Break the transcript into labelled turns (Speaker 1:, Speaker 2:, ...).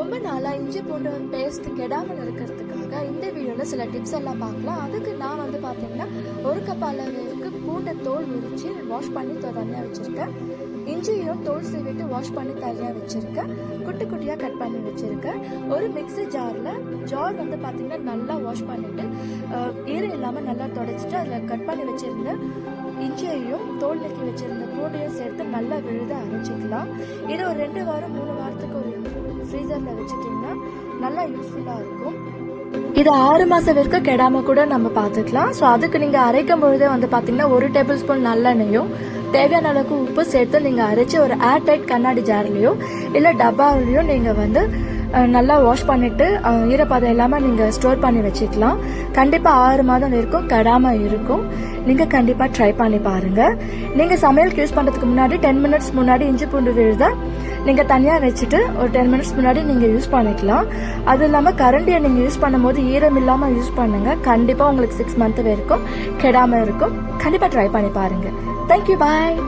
Speaker 1: ரொம்ப நாளாக இஞ்சி பூண்டு பேஸ்ட் கெடாமல் இருக்கிறதுக்காக இந்த வீடியோவில் சில டிப்ஸ் எல்லாம் பார்க்கலாம். அதுக்கு நான் வந்து பார்த்தீங்கன்னா ஒரு கப் அளவுக்கு பூண்டை தோல் உரித்து வாஷ் பண்ணி தனியாக வச்சுருக்கேன். இஞ்சியும் தோல் சீவிட்டு வாஷ் பண்ணி தனியாக வச்சுருக்கேன். குட்டி குட்டியாக கட் பண்ணி வச்சுருக்கேன். ஒரு மிக்சி ஜாரில் ஜார் வந்து பார்த்தீங்கன்னா நல்லா வாஷ் பண்ணிவிட்டு ஈரம் இல்லாமல் நல்லா தொடச்சிட்டு அதில் கட் பண்ணி வச்சுருந்த இஞ்சியையும் தோல் நிற்கி வச்சுருந்த பூண்டையும் சேர்த்து நல்லா விழுத அரைச்சிக்கலாம். இதை ஒரு ரெண்டு வாரம் மூணு வாரம் ஃப்ரீசரில் வச்சுட்டிங்கன்னா நல்லா யூஸ்ஃபுல்லாக இருக்கும். இது ஆறு மாதம் வரைக்கும் கெடாமல் கூட நம்ம பார்த்துக்கலாம் ஸோ அதுக்கு நீங்கள் அரைக்கும் பொழுதே வந்து பார்த்தீங்கன்னா ஒரு டேபிள் ஸ்பூன் நல்லெண்ணெயும் தேவையான அளவுக்கு உப்பு சேர்த்து நீங்கள் அரைச்சி ஒரு ஏர் டைட் கண்ணாடி ஜார்லேயோ இல்லை டப்பாவிலையோ நீங்கள் வந்து நல்லா வாஷ் பண்ணிட்டு ஈரப்பதம் இல்லாமல் நீங்கள் ஸ்டோர் பண்ணி வச்சுக்கலாம். கண்டிப்பாக ஆறு மாதம் வரைக்கும் கெடாமல் இருக்கும். நீங்கள் கண்டிப்பாக ட்ரை பண்ணி பாருங்கள் நீங்கள் சமையலுக்கு யூஸ் பண்ணுறதுக்கு முன்னாடி டென் மினிட்ஸ் முன்னாடி இஞ்சி பூண்டு விழுதை நீங்கள் தனியாக வச்சுட்டு ஒரு டென் மினிட்ஸ் முன்னாடி நீங்கள் யூஸ் பண்ணிக்கலாம். அது இல்லாமல் கரண்டியை நீங்கள் யூஸ் பண்ணும்போது ஈரம் இல்லாமல் யூஸ் பண்ணுங்கள் கண்டிப்பாக உங்களுக்கு சிக்ஸ் மந்த் வரைக்கும் கெடாமல் இருக்கும். கண்டிப்பாக ட்ரை பண்ணி பாருங்கள் தேங்க்யூ பாய்